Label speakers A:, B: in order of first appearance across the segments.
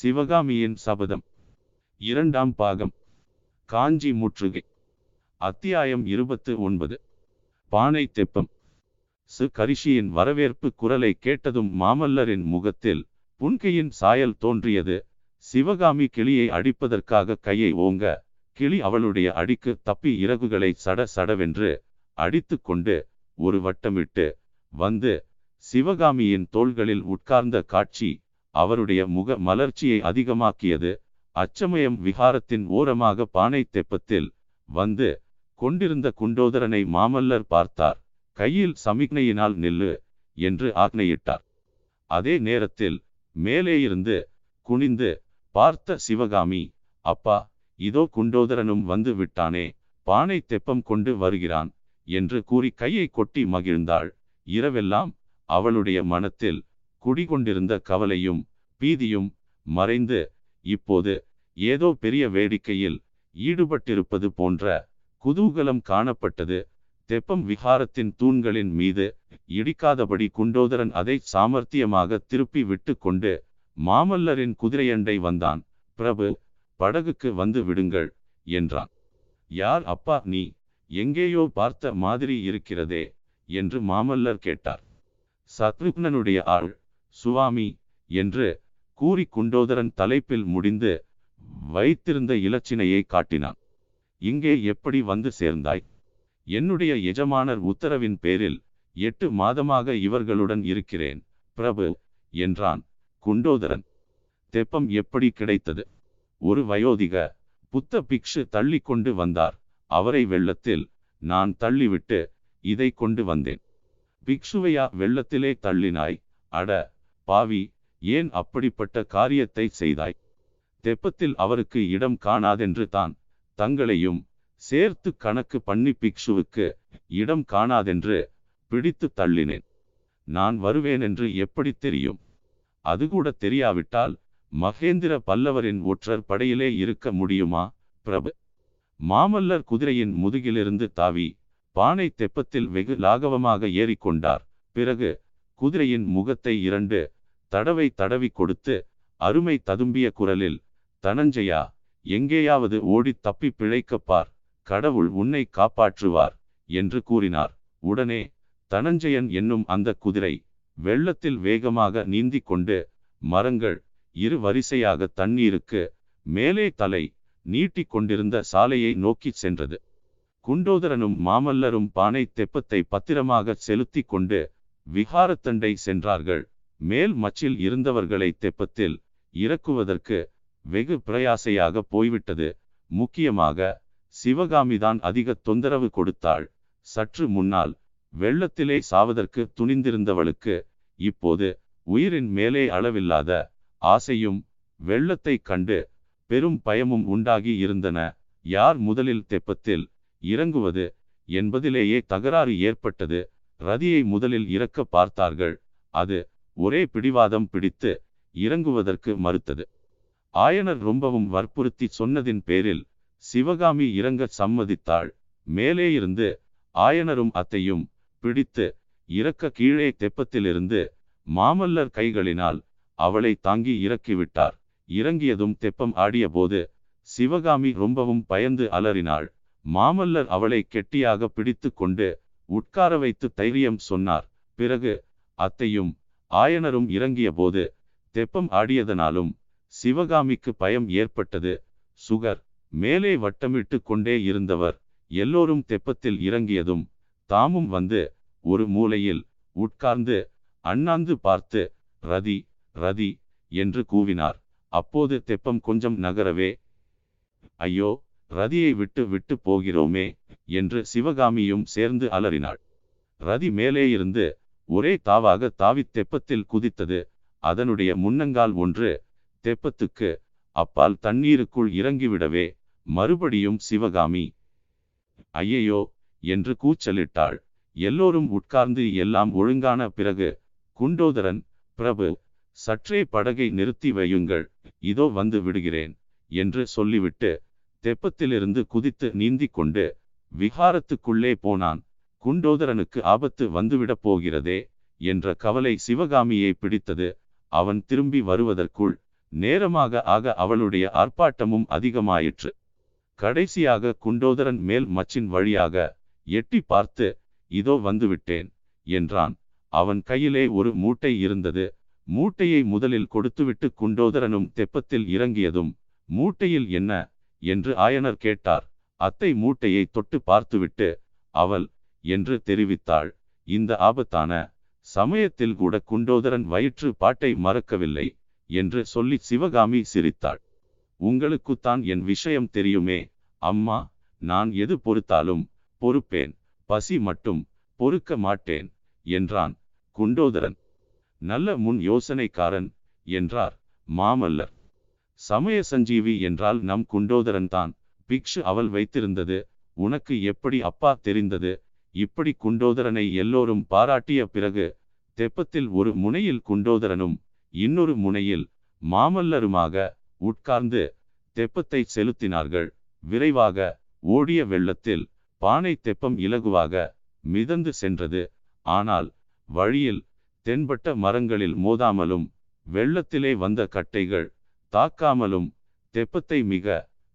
A: சிவகாமியின் சபதம். இரண்டாம் பாகம். காஞ்சி முற்றுகை. அத்தியாயம் இருபத்து ஒன்பது. பானை தெப்பம். சு. கரிஷியின் வரவேற்பு குரலை கேட்டதும் மாமல்லரின் முகத்தில் புன்கையின் சாயல் தோன்றியது. சிவகாமி கிளியை அடிப்பதற்காக கையை ஓங்க கிளி அவளுடைய அடிக்கு தப்பி இறகுகளை சட சடவென்று அடித்து கொண்டு ஒரு வட்டமிட்டு வந்து சிவகாமியின் தோள்களில் உட்கார்ந்த காட்சி அவருடைய முக மலர்ச்சியை அதிகமாக்கியது அச்சமயம் விகாரத்தின் ஓரமாக பானை தெப்பத்தில் வந்து கொண்டிருந்த குண்டோதரனை மாமல்லர் பார்த்தார். கையில் சமிக்னையினால் நில்லு என்று ஆக்னையிட்டார் அதே நேரத்தில் மேலே இருந்து குனிந்து பார்த்த சிவகாமி அப்பா இதோ குண்டோதரனும் வந்து விட்டானே பானை தெப்பம் கொண்டு வருகிறான் என்று கூறி கையை கொட்டி மகிழ்ந்தாள். இரவெல்லாம் அவளுடைய மனத்தில் குடிகொண்டிருந்த கவலையும் பீதியும் மறைந்து இப்போது ஏதோ பெரிய வேடிக்கையில் ஈடுபட்டிருப்பது போன்ற குதூகலம் காணப்பட்டது. தெப்பம் விகாரத்தின் தூண்களின் மீது இடிக்காதபடி குண்டோதரன் அதை சாமர்த்தியமாக திருப்பி விட்டு கொண்டு மாமல்லரின் குதிரையண்டை வந்தான். பிரபு படகுக்கு வந்து விடுங்கள் என்றான். யார் அப்பா நீ எங்கேயோ பார்த்த மாதிரி இருக்கிறதே என்று மாமல்லர் கேட்டார். சத்ருக்னனுடைய ஆள் சுவாமி என்று கூறி குண்டோதரன் தலைப்பில் முடிந்து வைத்திருந்த இலச்சினையை காட்டினான். இங்கே எப்படி வந்து சேர்ந்தாய்? என்னுடைய எஜமானர் உத்தரவின் பேரில் எட்டு மாதமாக இவர்களுடன் இருக்கிறேன் பிரபு என்றான் குண்டோதரன். தெப்பம் எப்படி கிடைத்தது? ஒரு வயோதிக புத்த பிக்ஷு தள்ளி கொண்டு வந்தார். அவரை வெள்ளத்தில் நான் தள்ளிவிட்டு இதை கொண்டு வந்தேன். பிக்ஷுவையா வெள்ளத்திலே தள்ளினாய்? அட பாவி ஏன் அப்படிப்பட்ட காரியத்தை செய்தாய்? தெப்பத்தில் அவருக்கு இடம் காணாதென்று தான் தங்களையும் சேர்த்து கணக்கு பண்ணி பிக்ஷுவுக்கு இடம் காணாதென்று பிடித்து தள்ளினேன். நான் வருவேன் என்று எப்படி தெரியும்? அது கூட தெரியாவிட்டால் மகேந்திர பல்லவரின் ஒற்றர் படையிலே இருக்க முடியுமா பிரபு? மாமல்லர் குதிரையின் முதுகிலிருந்து தாவி பானை தெப்பத்தில் வெகு லாகவமாக ஏறிக்கொண்டார். பிறகு குதிரையின் முகத்தை இரண்டு தடவை தடவி கொடுத்து அருமை ததும்பிய குரலில் தனஞ்சயா எங்கேயாவது ஓடி தப்பி பிழைக்கப்பார் கடவுள் உன்னை காப்பாற்றுவார் என்று கூறினார். உடனே தனஞ்சயன் என்னும் அந்த குதிரை வெள்ளத்தில் வேகமாக நீந்திக் கொண்டு மரங்கள் இரு வரிசையாக தண்ணீருக்கு மேலே தலை நீட்டிக் கொண்டிருந்த சாலையை நோக்கிச் சென்றது. குண்டோதரனும் மாமல்லரும் பானை தெப்பத்தை பத்திரமாக செலுத்தி கொண்டு விகாரத்தண்டை சென்றார்கள். மேல் மச்சில் இருந்தவர்களை தெப்பத்தில் இறக்குவதற்கு வெகு பிரயாசையாக போய்விட்டது. முக்கியமாக சிவகாமிதான் அதிக தொந்தரவு கொடுத்தாள். சற்று முன்னால் வெள்ளத்திலே சாவதற்கு துணிந்திருந்தவளுக்கு இப்போது உயிரின் மேலே அளவில்லாத ஆசையும் வெள்ளத்தை கண்டு பெரும் பயமும் உண்டாகி இருந்தன. யார் முதலில் தெப்பத்தில் இறங்குவது என்பதிலேயே தகராறு ஏற்பட்டது. ரதியை முதலில் இறக்க பார்த்தார்கள். அது ஒரே பிடிவாதம் பிடித்து இறங்குவதற்கு மறுத்தது. ஆயனர் ரொம்பவும் வற்புறுத்தி சொன்னதின் பேரில் சிவகாமி இறங்க சம்மதித்தாள். மேலே இருந்து ஆயனரும் அத்தையும் பிடித்து இறக்க கீழே தெப்பத்திலிருந்து மாமல்லர் கைகளினால் அவளை தாங்கி இறக்கிவிட்டார். இறங்கியதும் தெப்பம் ஆடியபோது சிவகாமி ரொம்பவும் பயந்து அலறினாள். மாமல்லர் அவளை கெட்டியாக பிடித்து கொண்டு உட்கார வைத்து தைரியம் சொன்னார். பிறகு அத்தையும் ஆயனரும் இறங்கிய போது தெப்பம் ஆடியதனாலும் சிவகாமிக்கு பயம் ஏற்பட்டது. சுகர் மேலே வட்டமிட்டு கொண்டே இருந்தவர் எல்லோரும் தெப்பத்தில் இறங்கியதும் தாமும் வந்து ஒரு மூலையில் உட்கார்ந்து அண்ணாந்து பார்த்து ரதி ரதி என்று கூவினார். அப்போது தெப்பம் கொஞ்சம் நகரவே ஐயோ ரதியை விட்டு விட்டு போகிறோமே என்று சிவகாமியும் சேர்ந்து அலறினாள். ரதி மேலே இருந்து ஒரே தாவாக தாவித் தெப்பத்தில் குதித்தது. அதனுடைய முன்னங்கால் ஒன்று தெப்பத்துக்கு அப்பால் தண்ணீருக்குள் இறங்கிவிடவே மறுபடியும் சிவகாமி ஐயையோ என்று கூச்சலிட்டாள். எல்லோரும் உட்கார்ந்து எல்லாம் ஒழுங்கான பிறகு குண்டோதரன் பிரபு சற்றே படகை நிறுத்தி வையுங்கள் இதோ வந்து விடுகிறேன் என்று சொல்லிவிட்டு தெப்பத்திலிருந்து குதித்து நீந்திக் கொண்டு விகாரத்துக்குள்ளே போனான். குண்டோதரனுக்கு ஆபத்து வந்துவிடப் போகிறதே என்ற கவலை சிவகாமியை பிடித்தது. அவன் திரும்பி வருவதற்குள் நேரமாக ஆக அவளுடைய ஆர்ப்பாட்டமும் அதிகமாயிற்று. கடைசியாக குண்டோதரன் மேல் மச்சின் வழியாக எட்டி பார்த்து இதோ வந்துவிட்டேன் என்றான். அவன் கையிலே ஒரு மூட்டை இருந்தது. மூட்டையை முதலில் கொடுத்துவிட்டு குண்டோதரனும் தெப்பத்தில் இறங்கியதும் மூட்டையில் என்ன? என்று ஆயனர் கேட்டார். அத்தை மூட்டையை தொட்டு பார்த்துவிட்டு அவள் என்று தெரிவித்தாள். இந்த ஆபத்தான சமயத்தில் கூட குண்டோதரன் வயிற்று பாட்டை மறக்கவில்லை என்று சொல்லி சிவகாமி சிரித்தாள். உங்களுக்குத்தான் என் விஷயம் தெரியுமே அம்மா நான் எது பொறுத்தாலும் பொறுப்பேன் பசி மட்டும் பொறுக்க மாட்டேன் என்றான் குண்டோதரன். நல்ல முன் யோசனைக்காரன் என்றார் மாமல்லர். சமய சஞ்சீவி என்றால் நம் குண்டோதரன் தான் பிக்ஷு அவள் வைத்திருந்தது உனக்கு எப்படி அப்பா தெரிந்தது இப்படி குண்டோதரனை எல்லோரும் பாராட்டிய பிறகு தெப்பத்தில் ஒரு முனையில் குண்டோதரனும் இன்னொரு முனையில் மாமல்லருமாக உட்கார்ந்து தெப்பத்தை செலுத்தினார்கள். விரைவாக ஓடிய வெள்ளத்தில் பானை தெப்பம் இலகுவாக மிதந்து சென்றது. ஆனால் வழியில் தென்பட்ட மரங்களில் மோதாமலும் வெள்ளத்திலே வந்த கட்டைகள் தாக்காமலும் தெப்பத்தை மிக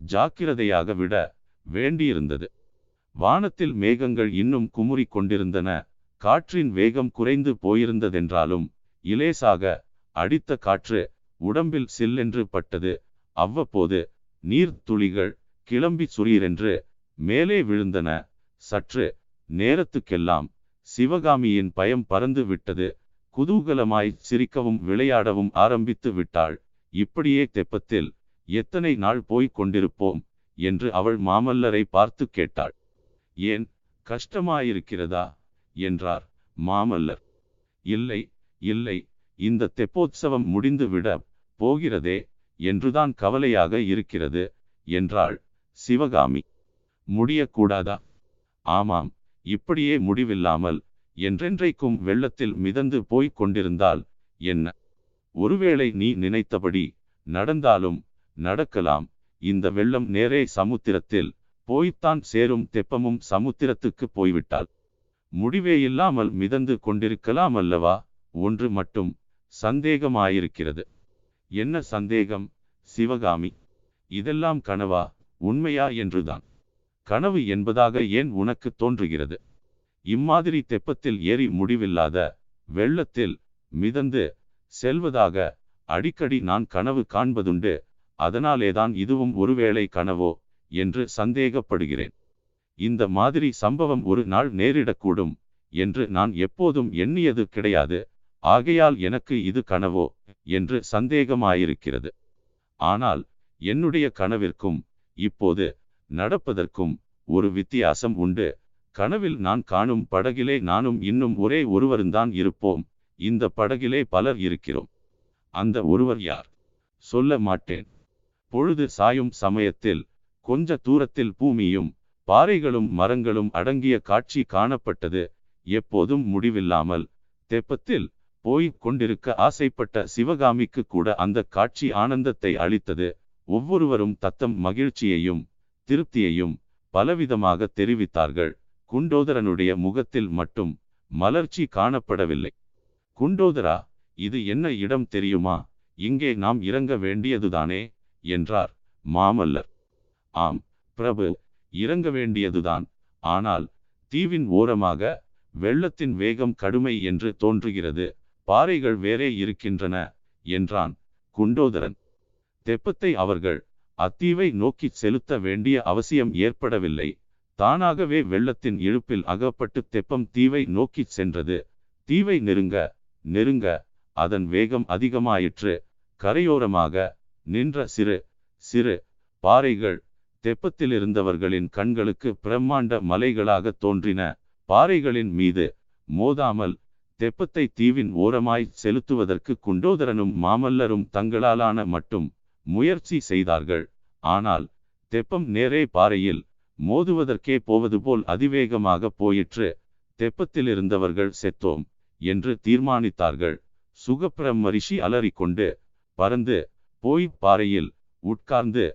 A: ஜாக்கிரதையாக விட வேண்டியிருந்தது. வானத்தில் மேகங்கள் இன்னும் குமுறி கொண்டிருந்தன. காற்றின் வேகம் குறைந்து போயிருந்ததென்றாலும் இலேசாக அடித்த காற்று உடம்பில் சில்லென்று பட்டது. அவ்வப்போது நீர்த்துளிகள் கிளம்பி சுரீரென்று மேலே விழுந்தன. சற்று நேரத்துக்கெல்லாம் சிவகாமியின் பயம் பறந்து விட்டது. குதூகலமாய் சிரிக்கவும் விளையாடவும் ஆரம்பித்து விட்டாள். இப்படியே தெப்பத்தில் எத்தனை நாள் போய்க் கொண்டிருப்போம்? என்று அவள் மாமல்லரை பார்த்து கேட்டாள். ஏன் கஷ்டமாயிருக்கிறதா? என்றார் மாமல்லர். இல்லை இல்லை இந்த தெப்போத்சவம் முடிந்துவிட போகிறதே என்றுதான் கவலையாக இருக்கிறது என்றாள் சிவகாமி. முடியக்கூடாதா? ஆமாம் இப்படியே முடிவில்லாமல் என்றென்றைக்கும் வெள்ளத்தில் மிதந்து போய்க் கொண்டிருந்தால் என்ன? ஒருவேளை நீ நினைத்தபடி நடந்தாலும் நடக்கலாம் இந்த வெள்ளம் நேரே சமுத்திரத்தில் போய்த்தான் சேரும் தெப்பமும் சமுத்திரத்துக்கு போய்விட்டாள். முடிவே இல்லாமல் மிதந்து கொண்டிருக்கலாம் அல்லவா? ஒன்று மட்டும் சந்தேகமாயிருக்கிறது. என்ன சந்தேகம்? சிவகாமி. இதெல்லாம் கனவா? உண்மையா என்றுதான். கனவு என்பதாக ஏன் உனக்கு தோன்றுகிறது? இம்மாதிரி தெப்பத்தில் ஏறி முடிவில்லாத வெள்ளத்தில் மிதந்து செல்வதாக அடிக்கடி நான் கனவு காண்பதுண்டு. அதனாலேதான் இதுவும் ஒருவேளை கனவோ? என்று சந்தேகப்படுகிறேன். இந்த மாதிரி சம்பவம் ஒரு நாள் நேரிடக்கூடும் என்று நான் எப்போதும் எண்ணியது கிடையாது. ஆகையால் எனக்கு இது கனவோ என்று சந்தேகமாயிருக்கிறது. ஆனால் என்னுடைய கனவிற்கும் இப்போது நடப்பதற்கும் ஒரு வித்தியாசம் உண்டு. கனவில் நான் காணும் படகிலே நானும் இன்னும் ஒரே ஒருவருந்தான் இருப்போம். இந்த படகிலே பலர் இருக்கிறோம். அந்த ஒருவர் யார்? சொல்ல மாட்டேன். பொழுது சாயும் சமயத்தில் கொஞ்ச தூரத்தில் பூமியும் பாறைகளும் மரங்களும் அடங்கிய காட்சி காணப்பட்டது. எப்போதும் முடிவில்லாமல் தெப்பத்தில் போய்க் கொண்டிருக்க ஆசைப்பட்ட சிவகாமிக்கு கூட அந்த காட்சி ஆனந்தத்தை அளித்தது. ஒவ்வொருவரும் தத்தம் மகிழ்ச்சியையும் திருப்தியையும் பலவிதமாக தெரிவித்தார்கள். குண்டோதரனுடைய முகத்தில் மட்டும் மலர்ச்சி காணப்படவில்லை. குண்டோதரா இது என்ன இடம் தெரியுமா? இங்கே நாம் இறங்க வேண்டியதுதானே? என்றார் மாமல்லர். ஆம் பிரபு இறங்க வேண்டியதுதான். ஆனால் தீவின் ஓரமாக வெள்ளத்தின் வேகம் கடுமை என்று தோன்றுகிறது. பாறைகள் வேறே இருக்கின்றன என்றான் குண்டோதரன். தெப்பத்தை அவர்கள் அத்தீவை நோக்கி செலுத்த வேண்டிய அவசியம் ஏற்படவில்லை. தானாகவே வெள்ளத்தின் இழுப்பில் அகப்பட்டு தெப்பம் தீவை நோக்கி சென்றது. தீவை நெருங்க நெருங்க அதன் வேகம் அதிகமாயிற்று. கரையோரமாக நின்ற சிறு சிறு பாறைகள் தெப்பத்திலிருந்தவர்களின் கண்களுக்கு பிரம்மாண்ட மலைகளாக தோன்றின. பாறைகளின் மீது மோதாமல் தெப்பத்தை தீவின் ஓரமாய் செலுத்துவதற்கு குண்டோதரனும் மாமல்லரும் தங்களாலான மட்டும் முயற்சி செய்தார்கள். ஆனால் தெப்பம் நேரே பாறையில் மோதுவதற்கே போவது போல் அதிவேகமாக போயிற்று. தெப்பத்திலிருந்தவர்கள் செத்தோம் என்று தீர்மானித்தார்கள். சுகப்பிரமரிஷி அலறிக்கொண்டு பறந்து போய் பாறையில் உட்கார்ந்து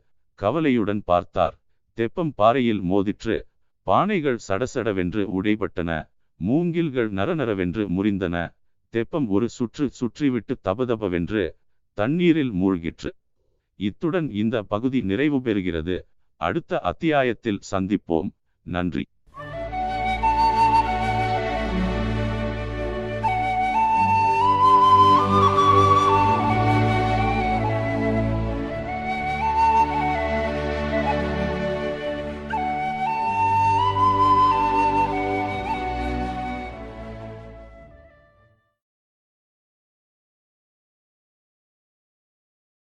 A: கவலையுடன் பார்த்தார். தெப்பம் பாறையில் மோதிற்று பானைகள் சடசடவென்று உடைபட்டன மூங்கில்கள் நரநரவென்று முறிந்தன தெப்பம் ஒரு சுற்று சுற்றிவிட்டு தபதபவென்று தண்ணீரில் மூழ்கிற்று. இத்துடன் இந்த பகுதி நிறைவு பெறுகிறது. அடுத்த அத்தியாயத்தில் சந்திப்போம். நன்றி.